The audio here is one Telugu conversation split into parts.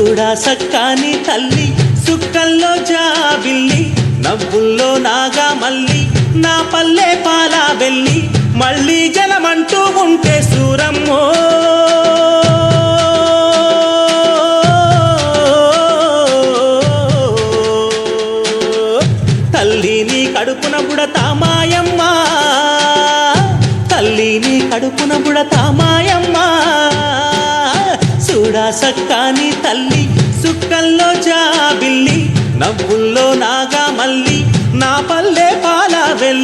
చూడా సక్కాని తల్లి సుక్కల్లో జాబిల్లి నవ్వుల్లో నాగా మల్లి నా పల్లె పాలా వెళ్ళి మళ్ళీ జలమంటూ ఉంటే సూరమ్మో. తల్లి నీ కడుపున బుడతా మాయమ్మ. తల్లి నీ కడుపున బుడతామాయమ్మ సక్కాని తల్లి సుక్కల్లో జాబిల్లి నవ్వుల్లో నాగా మల్లి నా పల్లె పాల వెళ్ళి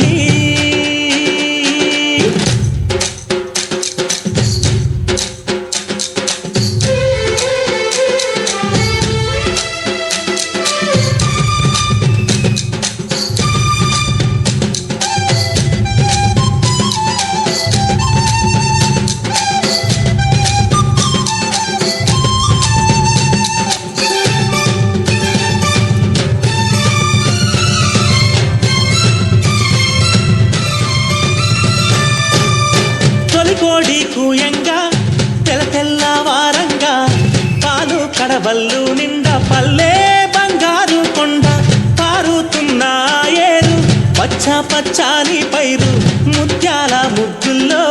తొలికోడి కూయంగా తెల తెల్లవారంగా పాలు కడవల్లు నిండా పల్లె బంగారు కొండ పారుతున్న ఏరు పచ్చ పచ్చాని పైరు ముత్యాల ముగ్గుల్లో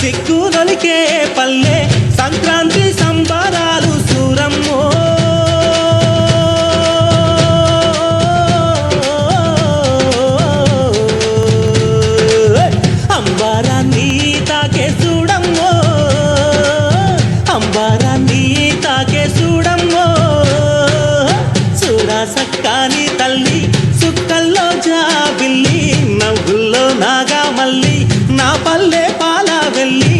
సిగ్గు దొలికే పల్లె సంక్రాంతి సంబరాలు మళ్ళీ నా పల్లె పాల వెళ్ళి.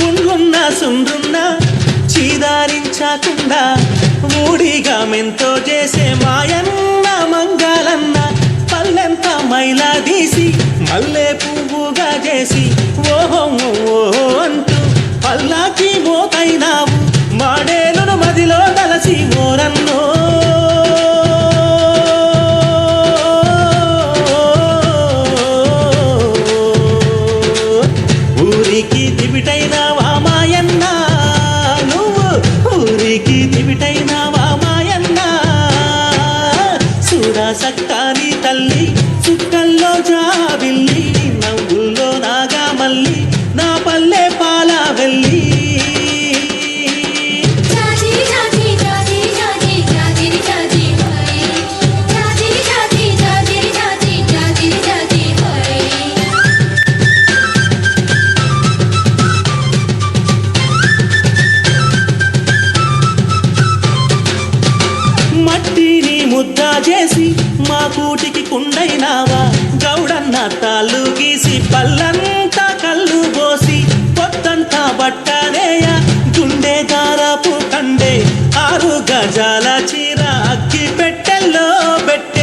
పుండ్లున్న సుండ్రున్న చీదారించకుండా ఊడిగా మెంతో చేసే మాయన్న మంగళన్న పల్లెంత మైలా తీసి మల్లె పువ్వుగా చేసి ఓహో ఓహో అంటూ ఊరికి దివిటైనావా మాయన్న చూడా సక్కాని తల్లి చుక్కల్లో జాబిల్లి నవ్వుల్లో నాగా మల్లి నా పల్లె పాలా వెళ్ళి చేసి మా కూటికి కుండైనావా? గౌడన్న తాళ్ళు గీసి పల్లన్న